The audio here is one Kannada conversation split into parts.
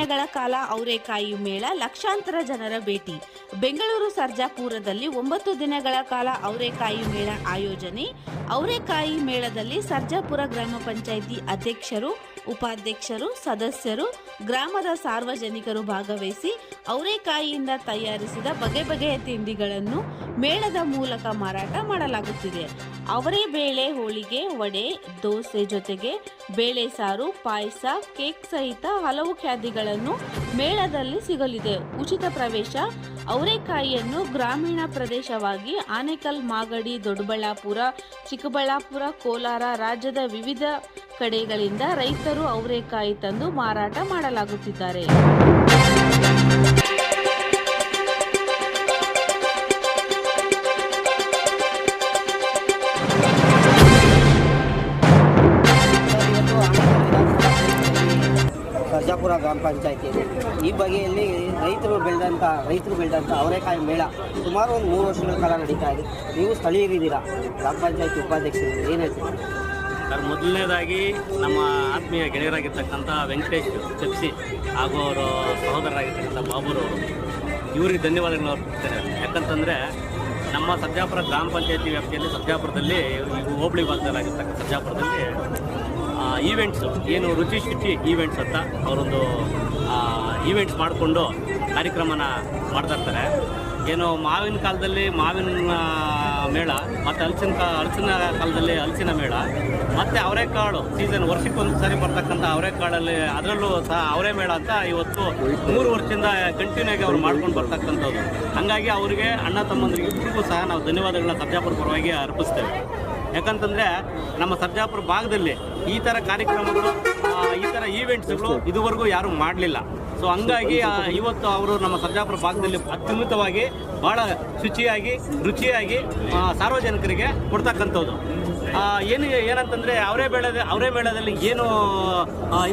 ದಿನಗಳ ಕಾಲ ಅವರೆಕಾಯಿ ಮೇಳ ಲಕ್ಷಾಂತರ ಜನರ ಭೇಟಿ. ಬೆಂಗಳೂರು ಸರ್ಜಾಪುರದಲ್ಲಿ ಒಂಬತ್ತು ದಿನಗಳ ಕಾಲ ಅವರೆಕಾಯಿ ಮೇಳ ಆಯೋಜನೆ. ಅವರೆಕಾಯಿ ಮೇಳದಲ್ಲಿ ಸರ್ಜಾಪುರ ಗ್ರಾಮ ಪಂಚಾಯಿತಿ ಅಧ್ಯಕ್ಷರು, ಉಪಾಧ್ಯಕ್ಷರು, ಸದಸ್ಯರು, ಗ್ರಾಮದ ಸಾರ್ವಜನಿಕರು ಭಾಗವಹಿಸಿ ಅವರೆಕಾಯಿಯಿಂದ ತಯಾರಿಸಿದ ಬಗೆ ಬಗೆಯ ತಿಂಡಿಗಳನ್ನು ಮೇಳದ ಮೂಲಕ ಮಾರಾಟ ಮಾಡಲಾಗುತ್ತಿದೆ. ಅವರೇ ಬೇಳೆ, ಹೋಳಿಗೆ, ವಡೆ, ದೋಸೆ ಜೊತೆಗೆ ಬೇಳೆ ಸಾರು, ಪಾಯಸ, ಕೇಕ್ ಸಹಿತ ಹಲವು ಖ್ಯಾದಿಗಳನ್ನು ಮೇಳದಲ್ಲಿ ಸಿಗಲಿದೆ. ಉಚಿತ ಪ್ರವೇಶ, ಅವರೆಕಾಯಿಯನ್ನು ಗ್ರಾಮೀಣ ಪ್ರದೇಶವಾಗಿ ಆನೇಕಲ್, ಮಾಗಡಿ, ದೊಡ್ಡಬಳ್ಳಾಪುರ, ಚಿಕ್ಕಬಳ್ಳಾಪುರ, ಕೋಲಾರ ರಾಜ್ಯದ ವಿವಿಧ ಕಡೆಗಳಿಂದ ರೈತರು ಅವರೆಕಾಯಿ ತಂದು ಮಾರಾಟ ಮಾಡಲಾಗುತ್ತಿದ್ದಾರೆ. ಬಗೆಯಲ್ಲಿ ರೈತರು ಬೆಳೆದಂಥ ರೈತರು ಬೆಳೆದಂಥ ಅವರೇಕಾಯಿ ಮೇಳ ಸುಮಾರು ಒಂದು ಮೂರು ವರ್ಷಗಳ ಕಾಲ ನಡೀತಾ ಇದೆ. ನೀವು ಸ್ಥಳೀಯರಿದ್ದೀರಾ? ಗ್ರಾಮ ಪಂಚಾಯತಿ ಉಪಾಧ್ಯಕ್ಷರು ಏನು ಹೇಳ್ತೀರಿ? ಸರ್, ಮೊದಲನೇದಾಗಿ ನಮ್ಮ ಆತ್ಮೀಯ ಗೆಳೆಯರಾಗಿರ್ತಕ್ಕಂಥ ವೆಂಕಟೇಶ್ ಚಪ್ಸಿ ಹಾಗೂ ಅವರು ಸಹೋದರರಾಗಿರ್ತಕ್ಕಂಥ ಬಾಬುರು ಇವರಿಗೆ ಧನ್ಯವಾದಗಳು ಅರ್ಪಿಸ್ತೇನೆ ಯಾಕಂತಂದರೆ ನಮ್ಮ ಸರ್ಜಾಪುರ ಗ್ರಾಮ ಪಂಚಾಯತಿ ವ್ಯಾಪ್ತಿಯಲ್ಲಿ ಸರ್ಜಾಪುರದಲ್ಲಿ ಹೋಬಳಿ ಭಾಗದಲ್ಲಾಗಿರ್ತಕ್ಕಂಥ ಸರ್ಜಾಪುರದಲ್ಲಿ ಈವೆಂಟ್ಸು ಏನು ರುಚಿ ಶುಚಿ ಈವೆಂಟ್ಸ್ ಅಂತ ಅವರೊಂದು ಈವೆಂಟ್ಸ್ ಮಾಡಿಕೊಂಡು ಕಾರ್ಯಕ್ರಮನ ಮಾಡ್ತಾ ಇರ್ತಾರೆ ಏನು ಮಾವಿನ ಕಾಲದಲ್ಲಿ ಮಾವಿನ ಮೇಳ, ಮತ್ತು ಹಲಸಿನ ಕಾ ಹಲಸಿನ ಕಾಲದಲ್ಲಿ ಹಲಸಿನ ಮೇಳ, ಮತ್ತು ಅವರೆಕಾಳು ಸೀಸನ್ ವರ್ಷಕ್ಕೊಂದು ಸಾರಿ ಬರ್ತಕ್ಕಂಥ ಅವರೆಕಾಳಲ್ಲಿ ಅದರಲ್ಲೂ ಸಹ ಅವರೇ ಮೇಳ ಅಂತ ಇವತ್ತು ಮೂರು ವರ್ಷದಿಂದ ಕಂಟಿನ್ಯೂ ಆಗಿ ಅವ್ರು ಮಾಡ್ಕೊಂಡು ಬರ್ತಕ್ಕಂಥದ್ದು. ಹಾಗಾಗಿ ಅವರಿಗೆ ಅಣ್ಣ ತಮ್ಮಂದ್ರಿಗೆ ಇಬ್ಬರಿಗೂ ಸಹ ನಾವು ಧನ್ಯವಾದಗಳನ್ನ ಸರ್ಜಾಪುರ ಪರವಾಗಿ ಅರ್ಪಿಸ್ತೇವೆ. ಯಾಕಂತಂದರೆ ನಮ್ಮ ಸರ್ಜಾಪುರ ಭಾಗದಲ್ಲಿ ಈ ಥರ ಕಾರ್ಯಕ್ರಮಗಳು ಈ ಥರ ಈವೆಂಟ್ಸ್ಗಳು ಇದುವರೆಗೂ ಯಾರೂ ಮಾಡಲಿಲ್ಲ. ಸೊ ಹಂಗಾಗಿ ಇವತ್ತು ಅವರು ನಮ್ಮ ಸರ್ಜಾಪುರ ಭಾಗದಲ್ಲಿ ಅತ್ಯುನ್ನತವಾಗಿ ಭಾಳ ಶುಚಿಯಾಗಿ, ರುಚಿಯಾಗಿ ಸಾರ್ವಜನಿಕರಿಗೆ ಕೊಡ್ತಕ್ಕಂಥದ್ದು. ಏನು, ಏನಂತಂದರೆ, ಅವರೇ ಬೆಳೆದ, ಅವರೇ ಬೆಳೆದಲ್ಲಿ ಏನು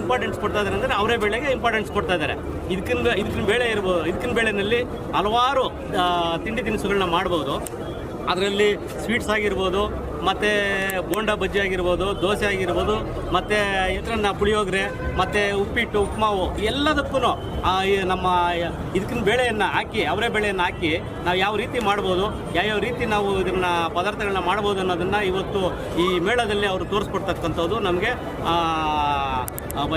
ಇಂಪಾರ್ಟೆನ್ಸ್ ಕೊಡ್ತಾ ಇದ್ದಾರೆ ಅಂದರೆ ಅವರೇ ಬೆಳೆಗೆ ಇಂಪಾರ್ಟೆನ್ಸ್ ಕೊಡ್ತಾ ಇದ್ದಾರೆ. ಇದಕ್ಕಿನ ಇದಕ್ಕಿನ ಬೇಳೆ ಇರ್ಬೋದು ಇದಕ್ಕಿನ ಬೆಳೆನಲ್ಲಿ ಹಲವಾರು ತಿಂಡಿ ತಿನಿಸುಗಳನ್ನ ಮಾಡ್ಬೋದು. ಅದರಲ್ಲಿ ಸ್ವೀಟ್ಸ್ ಆಗಿರ್ಬೋದು ಮತ್ತು ಬೋಂಡ ಬಜ್ಜಿ ಆಗಿರ್ಬೋದು, ದೋಸೆ ಆಗಿರ್ಬೋದು, ಮತ್ತು ಇತರನ್ನ ಪುಳಿಯೋಗರೆ, ಮತ್ತು ಉಪ್ಪಿಟ್ಟು, ಉಪ್ಮಾವು ಎಲ್ಲದಕ್ಕೂ ನಮ್ಮ, ಇದಕ್ಕಿನ ಬೇಳೆಯನ್ನು ಹಾಕಿ, ಅವರೇ ಬೇಳೆಯನ್ನು ಹಾಕಿ ನಾವು ಯಾವ ರೀತಿ ಮಾಡ್ಬೋದು, ಯಾವ್ಯಾವ ರೀತಿ ನಾವು ಇದನ್ನು ಪದಾರ್ಥಗಳನ್ನ ಮಾಡ್ಬೋದು ಅನ್ನೋದನ್ನು ಇವತ್ತು ಈ ಮೇಳದಲ್ಲಿ ಅವರು ತೋರಿಸ್ಕೊಡ್ತಕ್ಕಂಥದ್ದು ನಮಗೆ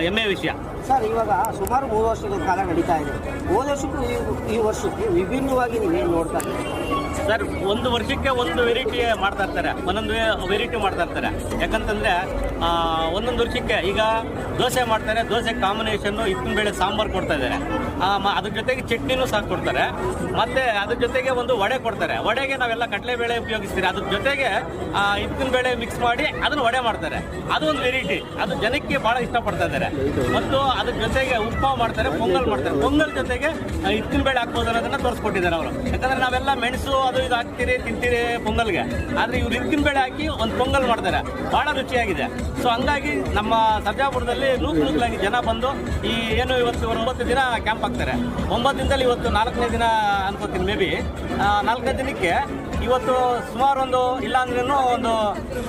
ಹೆಮ್ಮೆಯ ವಿಷಯ. ಸರ್, ಇವಾಗ ಸುಮಾರು ಮೂರು ವರ್ಷದ ಕಾಲ ನಡೀತಾ ಇದೆ. ಹೋದ ವರ್ಷಕ್ಕೂ ಈ- ಈ ವರ್ಷಕ್ಕೂ ವಿಭಿನ್ನವಾಗಿ ನೀವೇನು ನೋಡ್ತಾ ಇದ್ದೀರಿ? ಸರ್, ಒಂದು ವರ್ಷಕ್ಕೆ ಒಂದು ವೆರೈಟಿ ಮಾಡ್ತಾ ಇರ್ತಾರೆ. ಒಂದೊಂದು ವೆರೈಟಿ ಮಾಡ್ತಾ ಇರ್ತಾರೆ. ಯಾಕಂತಂದ್ರೆ ಒಂದೊಂದು ವರ್ಷಕ್ಕೆ ಈಗ ದೋಸೆ ಮಾಡ್ತಾರೆ, ದೋಸೆ ಕಾಂಬಿನೇಷನ್ನು ಇತ್ತಿನ ಬೇಳೆ ಸಾಂಬಾರು ಕೊಡ್ತಾ ಇದ್ದಾರೆ. ಅದ್ರ ಜೊತೆಗೆ ಚಟ್ನಿನೂ ಸಹ ಕೊಡ್ತಾರೆ. ಮತ್ತೆ ಅದ್ರ ಜೊತೆಗೆ ಒಂದು ವಡೆ ಕೊಡ್ತಾರೆ. ವಡೆಗೆ ನಾವೆಲ್ಲ ಕಡಲೆಬೇಳೆ ಉಪಯೋಗಿಸ್ತೀರಿ. ಅದ್ರ ಜೊತೆಗೆ ಇತ್ತಿನ ಬೇಳೆ ಮಿಕ್ಸ್ ಮಾಡಿ ಅದನ್ನು ವಡೆ ಮಾಡ್ತಾರೆ. ಅದು ಒಂದು ವೆರೈಟಿ ಅದು ಜನಕ್ಕೆ ಬಹಳ ಇಷ್ಟಪಡ್ತಾ ಇದ್ದಾರೆ. ಮತ್ತು ಅದ್ರ ಜೊತೆಗೆ ಉಪ್ಪ ಮಾಡ್ತಾರೆ, ಪೊಂಗಲ್ ಮಾಡ್ತಾರೆ. ಪೊಂಗಲ್ ಜೊತೆಗೆ ಇತ್ತಿನ ಬೇಳೆ ಹಾಕ್ಬೋದು ಅನ್ನೋದನ್ನ ತೋರಿಸ್ಕೊಟ್ಟಿದ್ದಾರೆ ಅವರು. ಯಾಕಂದ್ರೆ ನಾವೆಲ್ಲ ಮೆಣಸು, ಅದು ಇದು ಹಾಕ್ತೀರಿ, ತಿಂತೀರಿ ಪೊಂಗಲ್ಗೆ. ಆದ್ರೆ ಇವ್ರು ಇದಕ್ಕಿನ ಬೇಳೆ ಹಾಕಿ ಒಂದು ಪೊಂಗಲ್ ಮಾಡ್ತಾರೆ. ಬಹಳ ರುಚಿಯಾಗಿದೆ. ಸೊ ಹಂಗಾಗಿ ನಮ್ಮ ಸರ್ಜಾಪುರದಲ್ಲಿ ನೂಕು ನೂಕಲಾಗಿ ಜನ ಬಂದು ಈ ಏನು ಇವತ್ತು ಒಂಬತ್ತು ದಿನ ಕ್ಯಾಂಪ್ ಹಾಕ್ತಾರೆ. ಒಂಬತ್ತು ದಿನದಲ್ಲಿ ಇವತ್ತು ನಾಲ್ಕನೇ ದಿನ ಅನ್ಕೋತೀನಿ ಮೇ ಬಿ ನಾಲ್ಕನೇ ದಿನಕ್ಕೆ ಇವತ್ತು ಸುಮಾರು ಒಂದು ಇಲ್ಲ ಅಂದ್ರೂ ಒಂದು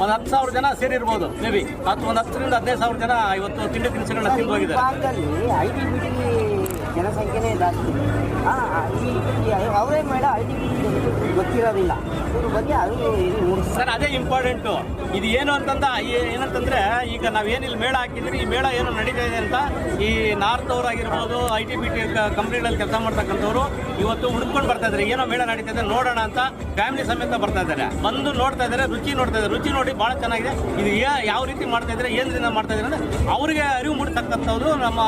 ಒಂದು ಹತ್ತು ಸಾವಿರ ಜನ ಸೇರಿರ್ಬೋದು ಮೇ ಬಿ ಹತ್ತು, ಒಂದು ಹತ್ತರಿಂದ ಹದಿನೈದು ಸಾವಿರ ಜನ ಇವತ್ತು ತಿಂಡಿ ತಿನಿಸುಗಳನ್ನ ತಿಂದು ಹೋಗಿದ್ದಾರೆ. ಜನಸಂಖ್ಯೆನೇ ಜಾಸ್ತಿ. ಅವರೇ ಮೇಡ ಐ ಟಿ ಬಿ ಗೊತ್ತಿರೋದಿಲ್ಲ. ಬಗ್ಗೆ ಅದು ಸರ್, ಅದೇ ಇಂಪಾರ್ಟೆಂಟು ಇದು ಏನು ಅಂತಂದ ಏನಂತಂದ್ರೆ, ಈಗ ನಾವೇನು ಇಲ್ಲಿ ಮೇಳ ಹಾಕಿದ್ರಿ, ಈ ಮೇಳ ಏನು ನಡೀತಾ ಇದೆ ಅಂತ ಈ ನಾರ್ತ್ ಅವ್ರು ಆಗಿರ್ಬೋದು ಐ ಟಿ ಬಿ ಟಿ ಕಂಪ್ನಿಗಳಲ್ಲಿ ಕೆಲಸ ಮಾಡ್ತಕ್ಕಂಥವ್ರು ಇವತ್ತು ಹುಡ್ಕೊಂಡು ಬರ್ತಾ ಇದ್ದಾರೆ ಏನೋ ಮೇಳ ನಡೀತಾ ಇದೆ, ನೋಡೋಣ ಅಂತ ಫ್ಯಾಮಿಲಿ ಸಮೇತ ಬರ್ತಾ ಇದ್ದಾರೆ ಬಂದು ನೋಡ್ತಾ ಇದ್ದಾರೆ ರುಚಿ ನೋಡ್ತಾ ಇದ್ದಾರೆ ರುಚಿ ನೋಡಿ ಭಾಳ ಚೆನ್ನಾಗಿದೆ. ಇದು ಯಾವ ರೀತಿ ಮಾಡ್ತಾ ಇದ್ದಾರೆ ಏನ್ರಿಂದ ಮಾಡ್ತಾ ಇದ್ದಾರೆ ಅಂದ್ರೆ, ಅವರಿಗೆ ಅರಿವು ಮೂಡ್ತಕ್ಕಂಥವ್ರು ನಮ್ಮ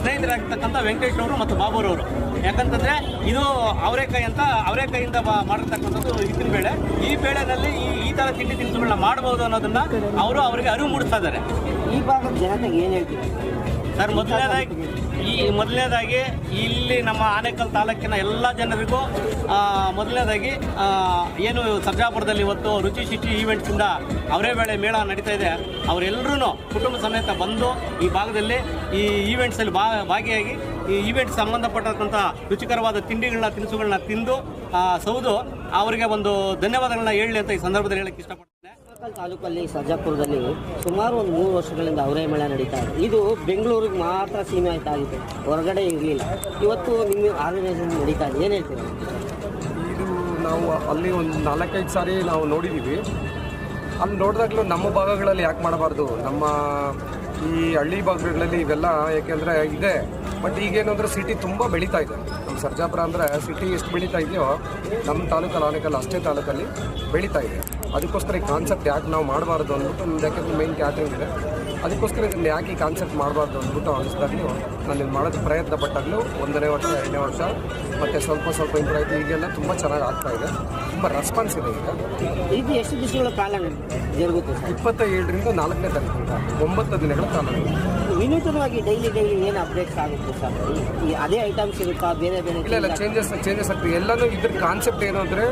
ಸ್ನೇಹಿತರಾಗಿರ್ತಕ್ಕಂಥ ವೆಂಕಟೇಶ್ ಅವರು ಮತ್ತು ಬಾಬುರವರು. ಯಾಕಂತಂದ್ರೆ ಇದು ಅವರೆಕಾಯಿ ಅಂತ ಅವರೆಕಾಯಿಂದ ಮಾಡಿರ್ತಕ್ಕಂಥದ್ದು ಹಿತ್ತಿನ ಬೇಳೆ. ಈ ಬೇಳೆನಲ್ಲಿ ಈ ಈ ಥರ ತಿಂಡಿ ತಿನಿಸುಗಳನ್ನ ಮಾಡ್ಬೋದು ಅನ್ನೋದನ್ನ ಅವರು ಅವರಿಗೆ ಅರಿವು ಮೂಡಿಸ್ತಾ ಇದ್ದಾರೆ. ಈ ಭಾಗದ ಜನತೆಗೆ ಏನು ಹೇಳ್ತೀವಿ ಸರ್ ಮೊದಲನೇದಾಗಿ ಈ ಮೊದಲನೇದಾಗಿ ಇಲ್ಲಿ ನಮ್ಮ ಆನೇಕಲ್ ತಾಲೂಕಿನ ಎಲ್ಲ ಜನರಿಗೂ ಮೊದಲನೇದಾಗಿ ಏನು ಸರ್ಜಾಪುರದಲ್ಲಿ ಇವತ್ತು ರುಚಿ ಶುಚಿ ಈವೆಂಟ್ಸಿಂದ ಅವರೇ ಬೇಳೆ ಮೇಳ ನಡೀತಾ ಇದೆ. ಅವರೆಲ್ಲರೂ ಕುಟುಂಬ ಸಮೇತ ಬಂದು ಈ ಭಾಗದಲ್ಲಿ ಈ ಈವೆಂಟ್ಸಲ್ಲಿ ಭಾಗಿಯಾಗಿ ಈ ಈವೆಂಟ್ ಸಂಬಂಧಪಟ್ಟಂಥ ರುಚಿಕರವಾದ ತಿಂಡಿಗಳನ್ನ ತಿನಿಸುಗಳನ್ನ ತಿಂದು ಆ, ಸೌದು. ಅವರಿಗೆ ಒಂದು ಧನ್ಯವಾದಗಳನ್ನ ಹೇಳಿ ಅಂತ ಈ ಸಂದರ್ಭದಲ್ಲಿ ಹೇಳಕ್ಕೆ ಇಷ್ಟಪಡ್ತೇನೆ. ತಾಲೂಕಲ್ಲಿ ಸರ್ಜಾಪುರದಲ್ಲಿ ಸುಮಾರು ಒಂದು ಮೂರು ವರ್ಷಗಳಿಂದ ಅವರೇ ಮೇಳ ನಡೀತಾ ಇದೆ. ಇದು ಬೆಂಗಳೂರಿಗೆ ಮಾತ್ರ ಸೀಮಿತ ಆಗಿದೆ. ಹೊರಗಡೆ ಇರಲಿಲ್ಲ ಇವತ್ತು ನಿಮ್ಮ ಆರ್ಗನೈಸೇಷನ್ ನಡೀತಾ ಇದೆ. ಏನು ಹೇಳ್ತೀರಾ? ಇದು ನಾವು ಅಲ್ಲಿ ಒಂದು ನಾಲ್ಕೈದು ಸಾರಿ ನಾವು ನೋಡಿದ್ದೀವಿ ಅಲ್ಲಿ ನೋಡಿದಾಗಲೂ ನಮ್ಮ ಭಾಗಗಳಲ್ಲಿ ಯಾಕೆ ಮಾಡಬಾರ್ದು? ನಮ್ಮ ಈ ಹಳ್ಳಿ ಭಾಗಗಳಲ್ಲಿ ಇವೆಲ್ಲ ಏಕೆಂದರೆ ಇದೆ. ಬಟ್ ಈಗೇನು ಅಂದರೆ ಸಿಟಿ ತುಂಬ ಬೆಳೀತಾ ಇದೆ. ನಮ್ಮ ಸರ್ಜಾಪುರ ಅಂದರೆ ಸಿಟಿ ಎಷ್ಟು ಬೆಳೀತಾ ಇದೆಯೋ ನಮ್ಮ ತಾಲೂಕಲ್ಲಿ ಆನೇಕಲ್ ಅಷ್ಟೇ ತಾಲೂಕಲ್ಲಿ ಬೆಳೀತಾ ಇದೆ. ಅದಕ್ಕೋಸ್ಕರ ಈ ಕಾನ್ಸೆಪ್ಟ್ ಯಾಕೆ ನಾವು ಮಾಡಬಾರ್ದು ಅಂದ್ಬಿಟ್ಟು ನಿಮ್ದು ಯಾಕೆಂದ್ರೆ ಮೇನ್ ಕ್ಯಾಟ್ರಿಂಗ್ ಇದೆ. ಅದಕ್ಕೋಸ್ಕರ ಇದನ್ನು ಯಾಕೆ ಈ ಕಾನ್ಸೆಪ್ಟ್ ಮಾಡಬಾರ್ದು ಅಂದ್ಬಿಟ್ಟು ಅನಿಸ್ದಾಗಲೂ ನಾನು ಇದು ಮಾಡೋದು ಪ್ರಯತ್ನ ಪಟ್ಟಾಗಲೂ ಒಂದನೇ ವರ್ಷ ಎರಡನೇ ವರ್ಷ ಮತ್ತು ಸ್ವಲ್ಪ ಸ್ವಲ್ಪ ಇಂಪ್ರೂವ್ ಆಯಿತು. ಈಗೆಲ್ಲ ತುಂಬ ಚೆನ್ನಾಗಿ ಆಗ್ತಾ ಇದೆ. ತುಂಬ ರೆಸ್ಪಾನ್ಸ್ ಇದೆ ಈಗ. ಇದು ಎಷ್ಟು ದಿವಸಗಳ ಕಾಲ ಇಪ್ಪತ್ತ ಏಳರಿಂದ ನಾಲ್ಕನೇ ತಾರೀಕು. ಒಂಬತ್ತು ದಿನಗಳ ಕಾಲ ವಿನೂತನವಾಗಿ ಡೈಲಿ ಡೈಲಿ ಏನು ಅಪ್ಡೇಟ್ಸ್ ಆಗುತ್ತೆ ಸರ್? ಈ- ಅದೇ ಐಟಮ್ಸ್ ಇರುತ್ತಾ ಬೇರೆ ಬೇರೆ ಇಲ್ಲ ಇಲ್ಲ ಚೇಂಜಸ್ ಚೇಂಜಸ್ ಆಗ್ತದೆ. ಎಲ್ಲನೂ ಇದ್ರ ಕಾನ್ಸೆಪ್ಟ್ ಏನು ಅಂದರೆ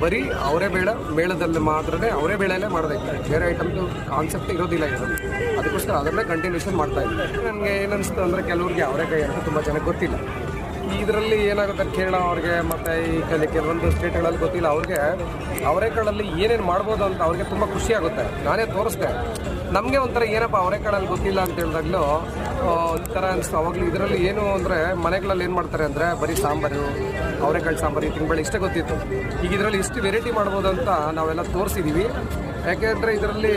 ಬರೀ ಅವರೇ ಬೇಡ ಮೇಳದಲ್ಲಿ ಮಾತ್ರನೇ ಅವರೇ ಬೇಳೆಯಲ್ಲೇ ಮಾಡೋದಕ್ಕೆ ಬೇರೆ ಐಟಮ್ದು ಕಾನ್ಸೆಪ್ಟ್ ಇರೋದಿಲ್ಲ ಇದರಲ್ಲಿ ಅದಕ್ಕೋಸ್ಕರ ಅದನ್ನೇ ಕಂಟಿನ್ಯೂಷನ್ ಮಾಡ್ತಾ ಇದ್ದೀನಿ ನನಗೆ ಏನನ್ನಿಸ್ತು ಅಂದರೆ ಕೆಲವ್ರಿಗೆ ಅವರೇ ಕೈ ಅಂತ ತುಂಬ ಜನಕ್ಕೆ ಗೊತ್ತಿಲ್ಲ. ಇದರಲ್ಲಿ ಏನಾಗುತ್ತೆ ಕೇರಳ ಅವ್ರಿಗೆ ಮತ್ತು ಈ ಕಲಿ ಕೆಲವೊಂದು ಸ್ಟೇಟ್ಗಳಲ್ಲಿ ಗೊತ್ತಿಲ್ಲ. ಅವ್ರಿಗೆ ಅವರೆಕಾಳಲ್ಲಿ ಏನೇನು ಮಾಡ್ಬೋದು ಅಂತ ಅವ್ರಿಗೆ ತುಂಬ ಖುಷಿ ಆಗುತ್ತೆ. ನಾನೇ ತೋರಿಸ್ದೆ. ನಮಗೆ ಒಂಥರ ಏನಪ್ಪ ಅವರೆಕಾಳಲ್ಲಿ ಗೊತ್ತಿಲ್ಲ ಅಂತ ಹೇಳಿದಾಗಲೂ ಒಂಥರ ಅನಿಸ್ತು. ಅವಾಗಲೂ ಇದರಲ್ಲಿ ಏನು ಅಂದರೆ, ಮನೆಗಳಲ್ಲಿ ಏನು ಮಾಡ್ತಾರೆ ಅಂದರೆ, ಬರೀ ಸಾಂಬಾರು, ಅವರೆಕಾಳು ಸಾಂಬಾರು, ಈ ತಿಂಗಳು ಇಷ್ಟೇ ಗೊತ್ತಿತ್ತು. ಈಗ ಇದರಲ್ಲಿ ಇಷ್ಟು ವೆರೈಟಿ ಮಾಡ್ಬೋದು ಅಂತ ನಾವೆಲ್ಲ ತೋರಿಸಿದ್ದೀವಿ ಯಾಕೆಂದರೆ ಇದರಲ್ಲಿ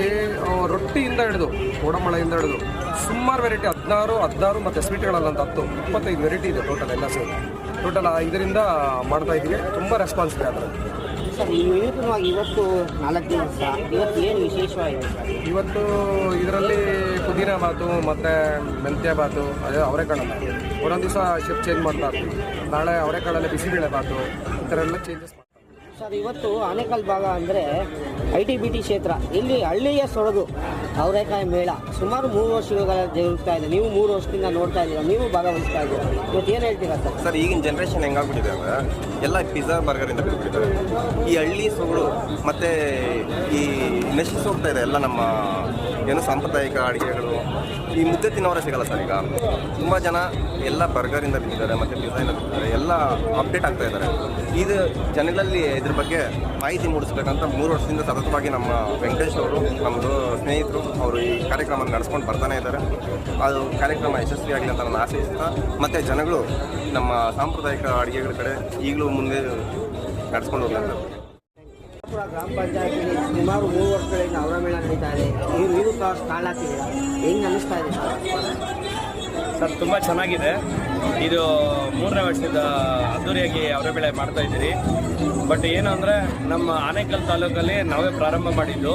ರೊಟ್ಟಿಯಿಂದ ಹಿಡಿದು ಓಡಮಳೆಯಿಂದ ಹಿಡಿದು, ಸುಮಾರು ವೆರೈಟಿ ಹದಿನಾರು ಹದಿನಾರು ಮತ್ತು ಸ್ವೀಟ್ಗಳಲ್ಲಂತ ಹತ್ತು, ಇಪ್ಪತ್ತೈದು ವೆರೈಟಿ ಇದೆ ಟೋಟಲ್ ಎಲ್ಲ ಸೇರಿ. ಟೋಟಲ್ ಇದರಿಂದ ಮಾಡ್ತಾ ಇದ್ದೀವಿ ತುಂಬ ರೆಸ್ಪಾನ್ಸ್ ಇದೆ ಸರ್ ಈ ವಿನೂತನವಾಗಿ ಇವತ್ತು ನಾಲ್ಕು ದಿವಸ ಇವತ್ತು ಏನು ವಿಶೇಷವಾಗಿದೆ ಸರ್? ಇವತ್ತು ಇದರಲ್ಲಿ ಪುದೀನ ಬಾತು ಮತ್ತು ಮೆಂತ್ಯ ಬಾತು ಅದೇ ಅವರೆಕಾಳಲ್ಲ ಒಂದೊಂದು ದಿವಸ ಶಿಫ್ಟ್ ಚೇಂಜ್ ಮಾಡ್ತಾ ಇರ್ತೀವಿ. ನಾಳೆ ಅವರೆಕಾಳಲ್ಲಿ ಬಿಸಿಬೇಳೆ ಬಾತು ಈ ಥರ ಎಲ್ಲ ಚೇಂಜಸ್ ಸರ್ ಇವತ್ತು ಆನೇಕಲ್ ಭಾಗ ಅಂದರೆ ಐ ಟಿ ಬಿ ಟಿ ಕ್ಷೇತ್ರ ಇಲ್ಲಿ ಹಳ್ಳಿಯ ಸೊರಗು. ಅವರೇಕಾಯಿ ಮೇಳ. ಸುಮಾರು ಮೂರು ವರ್ಷಗಳ ಜರುಗ್ತಾ ಇದೆ. ನೀವು ಮೂರು ವರ್ಷದಿಂದ ನೋಡ್ತಾ ಇದ್ದೀರಾ, ನೀವು ಭಾಗವಹಿಸ್ತಾ ಇದ್ದೀರಾ? ಇವತ್ತು ಏನು ಹೇಳ್ತೀರಾ ಸರ್? ಸರ್, ಈಗಿನ ಜನ್ರೇಷನ್ ಹೆಂಗಾಗ್ಬಿಟ್ಟಿದೆ ಅಂದರೆ, ಎಲ್ಲ ಪಿಜ್ಜಾ ಬರ್ಗರಿಂದ ಬಿಟ್ಬಿಟ್ಟಿದ್ದಾರೆ. ಈ ಹಳ್ಳಿ ಸೊಗಡು ಮತ್ತು ಈ ನಶಿಸೋಗ್ತಾ ಇದೆ, ಎಲ್ಲ ನಮ್ಮ ಏನು ಸಾಂಪ್ರದಾಯಿಕ ಅಡುಗೆಗಳು ಈ ಮುದ್ದೆ ತಿನ್ನೋರೇ ಸಿಗಲ್ಲ ಸರ್ ಈಗ. ತುಂಬ ಜನ ಎಲ್ಲ ಬರ್ಗರಿಂದ ಬಿದ್ದಿದ್ದಾರೆ ಮತ್ತು ಪಿಜ್ಜಾಯಿಂದ ಬಿದ್ದಿದ್ದಾರೆ ಎಲ್ಲ ಅಪ್ಡೇಟ್ ಆಗ್ತಾ ಇದ್ದಾರೆ. ಇದು ಜನಗಳಲ್ಲಿ ಇದ್ರ ಬಗ್ಗೆ ಮಾಹಿತಿ ಮೂಡಿಸ್ಬೇಕಂತ ಮೂರು ವರ್ಷದಿಂದ ಸತತವಾಗಿ ನಮ್ಮ ವೆಂಕಟೇಶ್ ಅವರು ನಮ್ಮದು ಸ್ನೇಹಿತರು, ಅವರು ಈ ಕಾರ್ಯಕ್ರಮ ನಡೆಸ್ಕೊಂಡು ಬರ್ತಾನೆ ಇದ್ದಾರೆ. ಅದು ಕಾರ್ಯಕ್ರಮ ಯಶಸ್ವಿಯಾಗಲಿ ಅಂತ ನಾನು ಆಶಿಸ್ತಾ, ಮತ್ತು ಜನಗಳು ನಮ್ಮ ಸಾಂಪ್ರದಾಯಿಕ ಅಡುಗೆಗಳ ಕಡೆ ಈಗಲೂ ಮುಂದೆ ನಡೆಸ್ಕೊಂಡು ಹೋಗ್ತಾರೆ ಗ್ರಾಮ ಪಂಚಾಯತಿಲಿ ಸುಮಾರು ಮೂರು ವರ್ಷಗಳಿಂದ ಅವರ ಮೇಳ ನಡೀತಾ ಇದೆ. ನೀರು ಅನ್ನಿಸ್ತಾ ಇದೆ ಸರ್? ಸರ್, ತುಂಬ ಚೆನ್ನಾಗಿದೆ. ಇದು ಮೂರನೇ ವರ್ಷದ ಅದ್ದೂರಿಯಾಗಿ ಅವರ ಬೆಳೆ ಮಾಡ್ತಾ ಇದ್ದೀರಿ. ಬಟ್ ಏನು ಅಂದರೆ, ನಮ್ಮ ಆನೇಕಲ್ ತಾಲೂಕಲ್ಲಿ ನಾವೇ ಪ್ರಾರಂಭ ಮಾಡಿದ್ದು.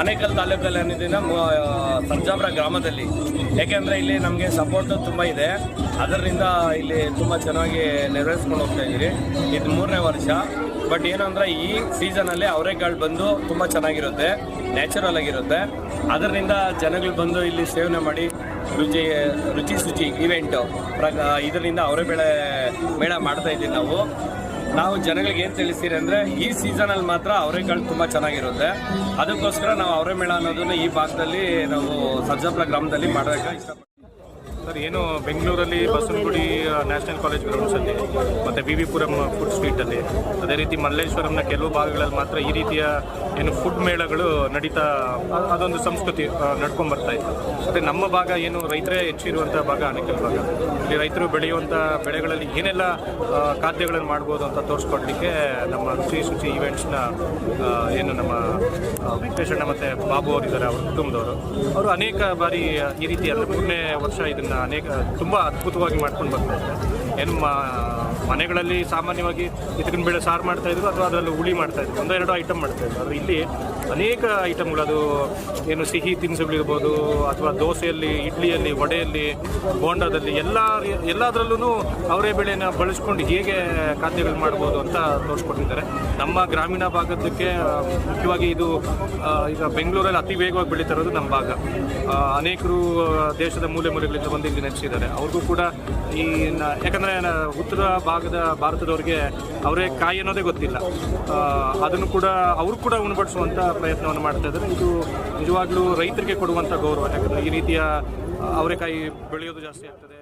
ಆನೇಕಲ್ ತಾಲೂಕಲ್ಲಿ ಅನ್ನೋದಿನ ಸರ್ಜಾಪುರ ಗ್ರಾಮದಲ್ಲಿ. ಯಾಕೆಂದರೆ ಇಲ್ಲಿ ನಮಗೆ ಸಪೋರ್ಟು ತುಂಬ ಇದೆ. ಅದರಿಂದ ಇಲ್ಲಿ ತುಂಬ ಚೆನ್ನಾಗಿ ನೆರವೇರಿಸ್ಕೊಂಡು ಹೋಗ್ತಾ ಇದ್ದೀರಿ. ಇದು ಮೂರನೇ ವರ್ಷ. ಬಟ್ ಏನು ಅಂದರೆ ಈ ಸೀಸನಲ್ಲಿ ಅವರೆಕಾಳು ಬಂದು ತುಂಬ ಚೆನ್ನಾಗಿರುತ್ತೆ ನ್ಯಾಚುರಲ್ ಆಗಿರುತ್ತೆ. ಅದರಿಂದ ಜನಗಳು ಬಂದು ಇಲ್ಲಿ ಸೇವನೆ ಮಾಡಿ ರುಚಿ ರುಚಿ ಶುಚಿ ಇವೆಂಟು ಇದರಿಂದ ಅವರೇ ಬೆಳೆ, ಮೇಳ ಮಾಡ್ತಾ ಇದ್ದೀವಿ ನಾವು. ನಾವು ಜನಗಳಿಗೆ ಏನು ತಿಳಿಸ್ತೀರಿ ಅಂದರೆ ಈ ಸೀಸನಲ್ಲಿ ಮಾತ್ರ ಅವರೆಕಾಳು ತುಂಬ ಚೆನ್ನಾಗಿರುತ್ತೆ. ಅದಕ್ಕೋಸ್ಕರ ನಾವು ಅವರೇ ಮೇಳ ಅನ್ನೋದನ್ನು ಈ ಭಾಗದಲ್ಲಿ ನಾವು ಸರ್ಜಾಪುರ ಗ್ರಾಮದಲ್ಲಿ ಮಾಡಬೇಕು ಇಷ್ಟಪಡ್ತೀವಿ ಸರ್, ಏನು ಬೆಂಗಳೂರಲ್ಲಿ ಬಸವನಗುಡಿ ನ್ಯಾಷನಲ್ ಕಾಲೇಜ್ ಗ್ರೌಂಡ್ಸಲ್ಲಿ ಮತ್ತು ವಿ ಪುರಂ ಫುಡ್ ಸ್ಟ್ರೀಟಲ್ಲಿ ಅದೇ ರೀತಿ ಮಲ್ಲೇಶ್ವರಂನ ಕೆಲವು ಭಾಗಗಳಲ್ಲಿ ಮಾತ್ರ ಈ ರೀತಿಯ ಏನು ಫುಡ್ ಮೇಳಗಳು ನಡೀತಾ, ಅದೊಂದು ಸಂಸ್ಕೃತಿ ನಡ್ಕೊಂಡು ಬರ್ತಾ ಇತ್ತು. ಮತ್ತು ನಮ್ಮ ಭಾಗ ಏನು ರೈತರೇ ಹೆಚ್ಚಿರುವಂಥ ಭಾಗ ಅನೇಕ ಭಾಗ. ಇಲ್ಲಿ ರೈತರು ಬೆಳೆಯುವಂಥ ಬೆಳೆಗಳಲ್ಲಿ ಏನೆಲ್ಲ ಖಾದ್ಯಗಳನ್ನು ಮಾಡ್ಬೋದು ಅಂತ ತೋರಿಸ್ಕೊಡ್ಲಿಕ್ಕೆ ನಮ್ಮ ರುಚಿ ಶುಚಿ ಈವೆಂಟ್ಸ್ನ ಏನು ನಮ್ಮ ವೆಂಕಟೇಶಣ್ಣ ಮತ್ತು ಬಾಬು ಅವರಿದ್ದಾರೆ, ಅವ್ರ ಕುಟುಂಬದವರು. ಅವರು ಅನೇಕ ಬಾರಿ ಈ ರೀತಿ ಅಂದರೆ ಮೂರನೇ ವರ್ಷ ಇದನ್ನು ಅನೇಕ ತುಂಬ ಅದ್ಭುತವಾಗಿ ಮಾಡ್ಕೊಂಡು ಬರ್ತಾ ಇದ್ದಾರೆ. ಏನು ಮನೆಗಳಲ್ಲಿ ಸಾಮಾನ್ಯವಾಗಿ ಇದಕ್ಕಿನ ಬೇಳೆ ಸಾರು ಮಾಡ್ತಾಯಿದ್ರು ಅಥವಾ ಅದರಲ್ಲಿ ಹುಳಿ ಮಾಡ್ತಾಯಿದ್ರು ಒಂದೆರಡು ಐಟಮ್ ಮಾಡ್ತಾ ಇದ್ರು. ಆದರೆ ಇಲ್ಲಿ ಅನೇಕ ಐಟಮ್ಗಳು ಅದು ಏನು ಸಿಹಿ ತಿನಿಸುಗಳಿರ್ಬೋದು, ಅಥವಾ ದೋಸೆಯಲ್ಲಿ, ಇಡ್ಲಿಯಲ್ಲಿ, ವಡೆಯಲ್ಲಿ, ಬೋಂಡಾದಲ್ಲಿ, ಎಲ್ಲ ಎಲ್ಲದರಲ್ಲೂ ಅವರೇ ಬೆಳೆನ ಬಳಸ್ಕೊಂಡು ಹೇಗೆ ಖಾದ್ಯಗಳು ಮಾಡ್ಬೋದು ಅಂತ ತೋರಿಸ್ಕೊಟ್ಟಿದ್ದಾರೆ. ನಮ್ಮ ಗ್ರಾಮೀಣ ಭಾಗದಕ್ಕೆ ಮುಖ್ಯವಾಗಿ ಇದು ಈಗ ಬೆಂಗಳೂರಲ್ಲಿ ಅತಿ ವೇಗವಾಗಿ ಬೆಳೀತಾ ಇರೋದು ನಮ್ಮ ಭಾಗ. ಅನೇಕರು ದೇಶದ ಮೂಲೆ ಮೂಲೆಗಳಿಂದ ಬಂದು ಇಲ್ಲಿ ನೆಲೆಸಿದ್ದಾರೆ. ಅವ್ರಿಗೂ ಕೂಡ ಈ ಯಾಕಂದರೆ ಉತ್ತರ ಭಾಗದ ಭಾರತದವ್ರಿಗೆ ಅವರೇ ಕಾಯಿ ಅನ್ನೋದೇ ಗೊತ್ತಿಲ್ಲ. ಅದನ್ನು ಕೂಡ, ಅವರು ಕೂಡ ಉಣಬಡಿಸುವಂಥ ಪ್ರಯತ್ನವನ್ನು ಮಾಡ್ತಾ ಇದ್ದಾರೆ. ಇದು ನಿಜವಾಗ್ಲೂ ರೈತರಿಗೆ ಕೊಡುವಂಥ ಗೌರವ. ಯಾಕಂದ್ರೆ ಈ ರೀತಿಯ ಅವರೆಕಾಯಿ ಬೆಳೆಯೋದು ಜಾಸ್ತಿ ಆಗ್ತದೆ.